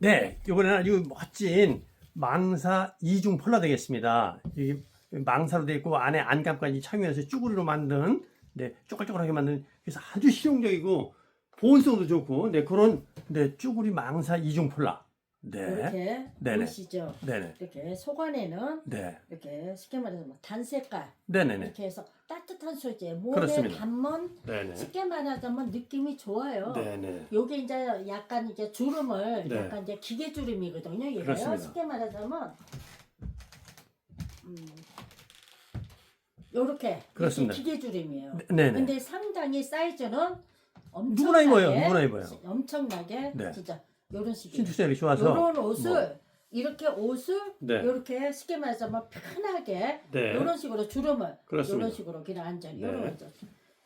네, 이번에는 아주 멋진 망사 이중 폴라 되겠습니다. 이 망사로 되어 있고 안에 안감까지 착용해서 쭈구리로 만든 네, 쪼글쪼글하게 만든 그래서 아주 실용적이고 보온성도 좋고 네 그런 네 쭈구리 망사 이중 폴라. 네, 이렇게 네네. 보이시죠? 네네, 이렇게 속안에는 네, 이렇게 쉽게 말해서 뭐 단색깔 네네네, 이렇게 해서 따뜻한 소재 몸에 그렇습니다. 담면 네네, 쉽게 말하자면 느낌이 좋아요. 네네, 요게 이제 약간 이제 주름을 네. 약간 이제 기계 주름이거든요. 얘가요. 그렇습니다. 쉽게 말하자면 음, 요렇게 그렇습니다. 이게 기계 주름이에요. 네네. 근데 상당히 사이즈는 엄청나게 누구나 입어요, 누구나 입어요. 엄청나게 네. 진짜 요런 식이에요. 신축성이 좋아서 요런 옷을 뭐. 이렇게 옷을 네. 이렇게 쉽게 말하자면 편하게 네. 이런 식으로 주름을 그렇습니다. 이런 식으로 그냥 앉아 네. 이런 거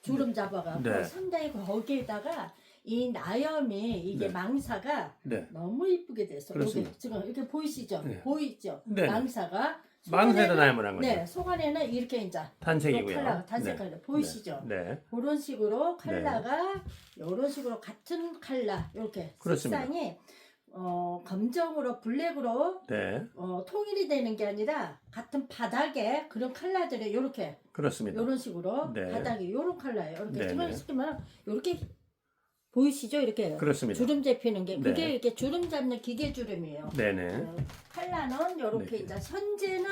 주름 잡아가지고 네. 상당히 거기에다가 이 나염이 이게 네. 망사가 네, 너무 이쁘게 됐어. 그렇습니다. 지금 이렇게 보이시죠? 네. 보이죠? 네. 망사가 망사에다 속안에는- 나염을 한 거죠. 네, 속안에는 이렇게 이제 탄색이고요. 컬러 단색 컬러 보이시죠? 네, 그런 식으로 컬러가 이런 식으로 같은 컬러 이렇게 그렇습니다. 색상이 어, 검정으로 블랙으로 네, 어, 통일이 되는 게 아니라 같은 바닥에 그런 컬러들이 이렇게 그렇습니다. 이런 식으로 네. 바닥이 이런 컬러예요. 이렇게 네, 지금 네. 시키면 이렇게 보이시죠? 이렇게 그렇습니다. 주름 잡히는 게 그게 네. 이렇게 주름 잡는 기계 주름이에요. 네네. 어, 컬러는 이렇게 네. 이제 현재는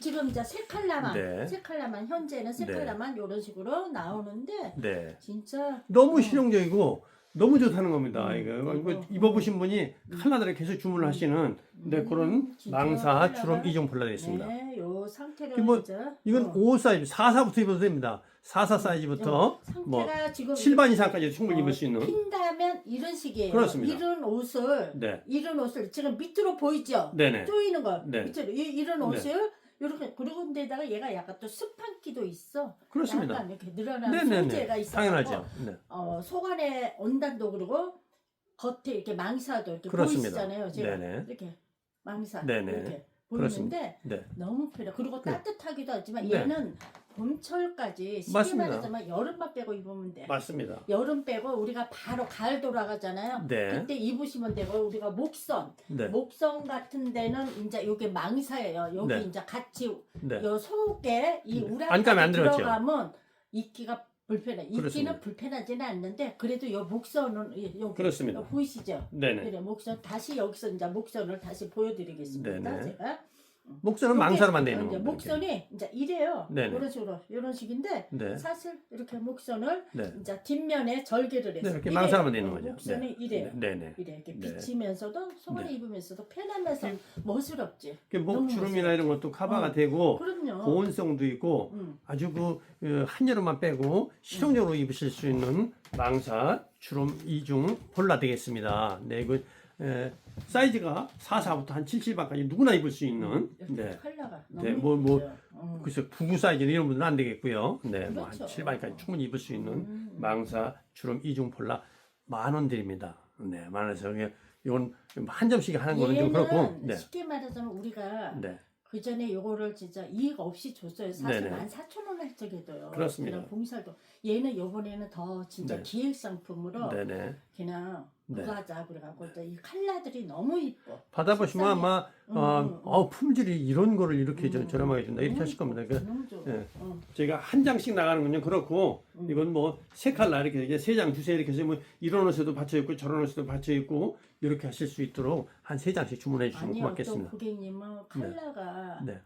지금 이제 세 컬러만 네. 세 컬러만 현재는 세 네. 컬러만 이런 식으로 나오는데 네. 진짜 너무 어. 실용적이고 너무 좋다는 겁니다. 음, 이거, 이거 음, 입어보신 분이 컬러들을 계속 주문을 하시는 네, 음, 그런 진짜 망사 컬러가- 주름 이중 폴라 되겠습니다. 네, 요 상태로 이거 뭐, 이제 이건 어. 5 사이즈, 44부터 입어도 됩니다. 44 사이즈부터 상태가 뭐 지금 7반 이상까지 충분히 어, 입을 수 있는. 핀다면 이런 식이에요. 그렇습니다. 이런 옷을 네. 이런 옷을 지금 밑으로 보이죠? 네네. 조이는 거 네. 밑으로 이, 이런 네. 옷을 이렇게 그리고 데다가 얘가 약간 또 습한 기도 있어. 그렇습니다. 약간 이렇게 늘어나는 네네네. 소재가 있어. 당연하죠. 네. 어, 속안의 온단도 그리고 겉에 이렇게 망사도 이렇게 그렇습니다. 보이시잖아요. 제가 네네. 이렇게 망사 네네. 이렇게 그렇습니다. 보이는데 네. 너무 편해. 그리고 네. 따뜻하기도 하지만 네. 얘는 봄철까지 쉽게 맞습니다. 말하자면 여름만 빼고 입으면 돼. 맞습니다. 여름 빼고 우리가 바로 가을 돌아가잖아요. 네. 그때 입으시면 되고 우리가 목선, 네. 목선 같은 데는 이제 요게 망사예요. 여기 네. 이제 같이 네. 요 속에 이 네. 우라가 안감이 안? 들어가면 입기가 불편해. 입기는 그렇습니다. 불편하지는 않는데 그래도 요 목선은 이- 여기 그렇습니다. 요 보이시죠? 네네. 그래 목선 다시 여기서 이제 목선을 다시 보여드리겠습니다. 네네. 제가 목선은 요게 망사로 만드는 겁니다. 목선이 이제 이래요. 네네. 이런 식으로 이런 식인데 네. 사실 이렇게 목선을 네. 이제 뒷면에 절개를 해서 네, 이렇게. 망사로 만드는 어, 거죠. 목선이 이래요. 네네. 이래 이렇게 네. 비치면서도 속안에 네. 입으면서도 편하면서 멋스럽지. 그목 주름이나 이런 것도 커버가 어. 되고 그럼요. 보온성도 있고 음. 아주 그 어, 한여름만 빼고 실용적으로 입으실 수 있는 망사 주름 이중 폴라 되겠습니다. 네, 그 에, 사이즈가 44부터 한 77반까지 누구나 입을 수 있는 이렇게 네. 컬러가 너무 네, 뭐, 뭐, 예쁘죠. 음. 그래서 99 사이즈 이런 분들은 안 되겠고요. 네, 뭐 한 그렇죠. 7반까지 충분히 입을 수 있는 음. 망사 주름 이중 폴라 만원 드립니다. 네, 만 원에서 이건 한 점씩 하는 거는 좀 그렇고. 네. 쉽게 말하자면 우리가 네. 그 전에 요거를 진짜 이익 없이 줬어요. 사실 네네. 14,000원 할 적에도요. 그렇습니다. 그냥 봉사도 얘는 요번에는 더 진짜 네. 기획 상품으로 네, 네. 그냥 네. 부화자 그래갖고 이 칼라들이 너무 이뻐. 받아보시면 아마 음. 어, 어 품질이 이런 거를 이렇게 음. 저렴하게 준다 이렇게 하실 겁니다. 그러니까 너무 예. 어. 제가 한 장씩 나가는군요. 그렇고 음. 이건 뭐 세 칼라 이렇게 이게 세 장 주세요 이렇게 해서 뭐 이런 옷에도 받쳐 있고 저런 옷에도 받쳐 있고 이렇게 하실 수 있도록 한 세 장씩 주문해 주시면 아니요, 고맙겠습니다. 고객님은 뭐 네. 칼라가 네.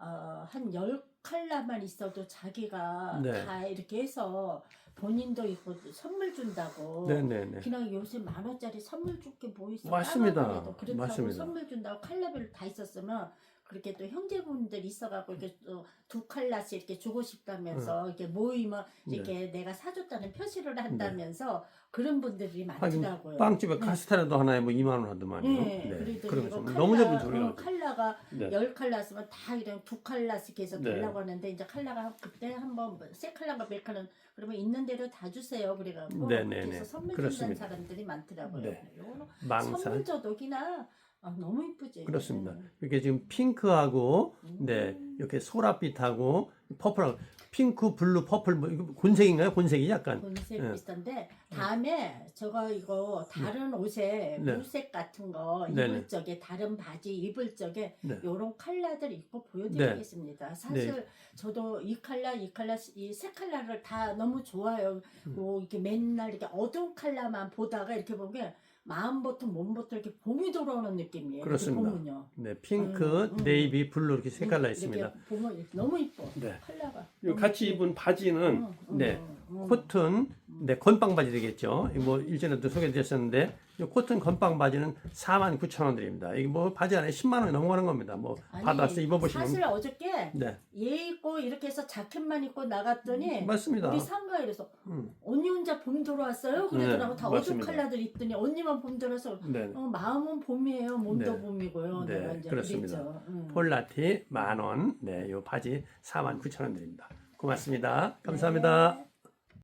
어, 한 10, 칼라만 있어도 자기가 네. 다 이렇게 해서 본인도 있고 선물 준다고. 네네네. 그냥 요새 만 원짜리 선물 줄 게 뭐 있어. 맞습니다. 그렇다고 맞습니다. 선물 준다고 칼라별 다 있었으면 그렇게 또 형제분들 있어갖고 이렇게 또 두 칼라씩 이렇게 주고 싶다면서 응. 이렇게 모이면 네. 이렇게 네. 내가 사줬다는 표시를 한다면서 네. 그런 분들이 많더라고요. 빵집에 네. 카스테라도 하나에 뭐 2만 원 하더만요. 네, 그래도 칼라, 너무 잡은 소리가 칼라가 네. 열 칼라였으면 다 이런 두 칼라씩 해서 달라고 하는데 이제 컬러가 그때 한번 뭐세 컬러가 몇 컬러 그러면 있는 대로 다 주세요 그래갖고 네, 네, 그래서 네. 선물 그렇습니다. 준다는 사람들이 많더라고요. 네. 요거는 망사 선물 기나 아, 너무 이쁘지. 그렇습니다. 음. 이렇게 지금 핑크하고 음. 네 이렇게 소라빛하고 퍼플하고 핑크, 블루, 퍼플 뭐 이거 곤색인가요? 곤색이 약간. 본색 예. 비슷한데 다음에 저거 이거 다른 옷에 네. 물색 같은 거 네네. 입을 적에 다른 바지 입을 적에 네. 요런 컬러들 입고 보여드리겠습니다. 네. 사실 저도 이 컬러 이 컬러 이 세 컬러를 다 너무 좋아요. 음. 뭐 이렇게 맨날 이렇게 어두운 컬러만 보다가 이렇게 보면 마음부터 몸부터 이렇게 봄이 돌아오는 느낌이에요. 이렇게 그렇습니다. 보면요. 네, 핑크, 음, 음. 네이비, 블루 이렇게 세 이렇게 있습니다. 이렇게 너무 이뻐. 네. 너무 같이. 입은 바지는 음, 음, 네. 음, 음. 코튼, 네, 건빵 바지 되겠죠. 뭐 일전에도 소개드렸었는데 이 코튼 건빵 바지는 49,000원 드립니다. 이게 뭐 바지 안에 10만 원이 넘어가는 겁니다. 뭐 아니, 받아서 입어보시면 사실 어저께 네, 얘 입고 이렇게 해서 자켓만 입고 나갔더니 맞습니다. 우리 상가에 이래서 음, 언니 혼자 봄 들어왔어요? 그러더라고 네, 다 어두운 맞습니다. 컬러들 입더니 언니만 봄 들어서 네. 어, 마음은 봄이에요 몸도 네. 봄이고요 네, 내가 이제 그렇습니다. 그랬죠. 음. 폴라티 만 원, 네, 요 바지 49,000원 드립니다. 고맙습니다. 감사합니다. 네.